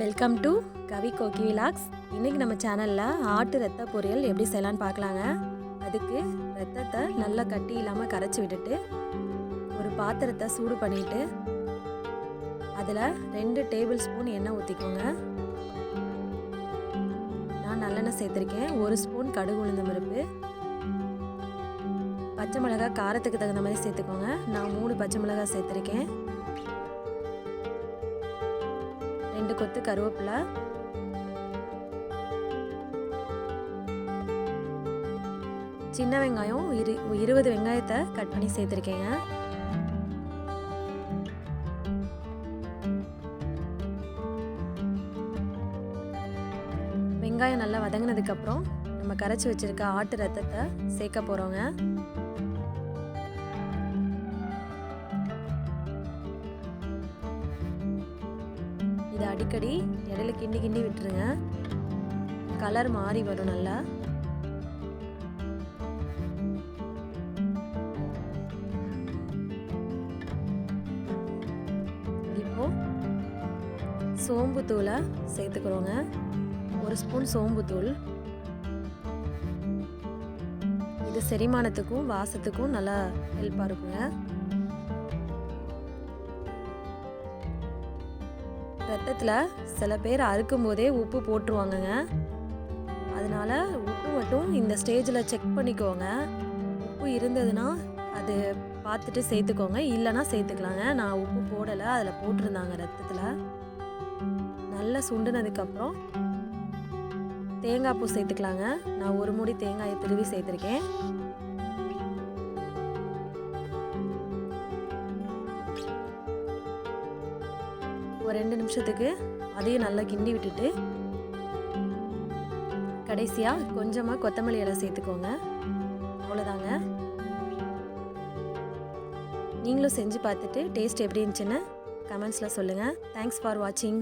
Welcome to Kavi கோகி vlogs இன்றைக்கி நம்ம சேனலில் ஆட்டு ரத்த பொரியல் எப்படி செய்யலான்னு பார்க்கலாங்க. அதுக்கு ரத்தத்தை நல்லா கட்டி இல்லாமல் கரைச்சி விட்டுட்டு ஒரு பாத்திரத்தை சூடு பண்ணிட்டு அதில் ரெண்டு டேபிள் ஸ்பூன் எண்ணெய் ஊற்றிக்கோங்க நான் நல்லெண்ணெய் சேர்த்துருக்கேன். ஒரு ஸ்பூன் கடுகு உளுந்த பருப்பு. பச்சை மிளகாய் காரத்துக்கு தகுந்த மாதிரி சேர்த்துக்கோங்க. நான் மூணு பச்சை மிளகாய் சேர்த்துருக்கேன். ரெண்டு கொத்து கருவேப்பிலை. சின்ன வெங்காயம் இரு இருபது வெங்காயத்தை கட் பண்ணி சேர்த்துருக்கேங்க. வெங்காயம் நல்லா வதங்கினதுக்கப்புறம் நம்ம கரைச்சி வச்சிருக்க ஆட்டு ரத்தத்தை சேர்க்க போகிறோங்க இதை அடிக்கடி இடையில கிண்டி கிண்டி விட்டுருங்க. கலர் மாறி வரும் நல்லா. இப்போ சோம்பு தூளை சேர்த்துக்கிறோங்க. ஒரு ஸ்பூன் சோம்பு தூள். இது செரிமானத்துக்கும் வாசத்துக்கும் நல்லா ஹெல்ப்பாக இருக்குங்க. ரத்தத்தில் சில பேர் அறுக்கும் போதே உப்பு போட்டுருவாங்கங்க. அதனால உப்பு மட்டும் இந்த ஸ்டேஜில் செக் பண்ணிக்கோங்க. உப்பு இருந்ததுன்னா அது பார்த்துட்டு சேர்த்துக்கோங்க. இல்லைன்னா சேர்த்துக்கலாங்க. நான் உப்பு போடலை அதில் போட்டிருந்தாங்க ரத்தத்தில். நல்லா சுண்டுனதுக்கப்புறம் தேங்காய் பூ சேர்த்துக்கலாங்க. நான் ஒரு மூடி தேங்காயை திருவி சேர்த்துருக்கேன். ஒரு ரெண்டு நிமிஷத்துக்கு அதையும் நல்லா கிண்டி விட்டுட்டு கடைசியாக கொஞ்சமாக கொத்தமல்லி இலை சேர்த்துக்கோங்க. அவ்வளோதாங்க நீங்களும் செஞ்சு பார்த்துட்டு டேஸ்ட் எப்படி இருந்துச்சுன்னு கமெண்ட்ஸில் சொல்லுங்கள் தேங்க்ஸ் ஃபார் வாட்சிங்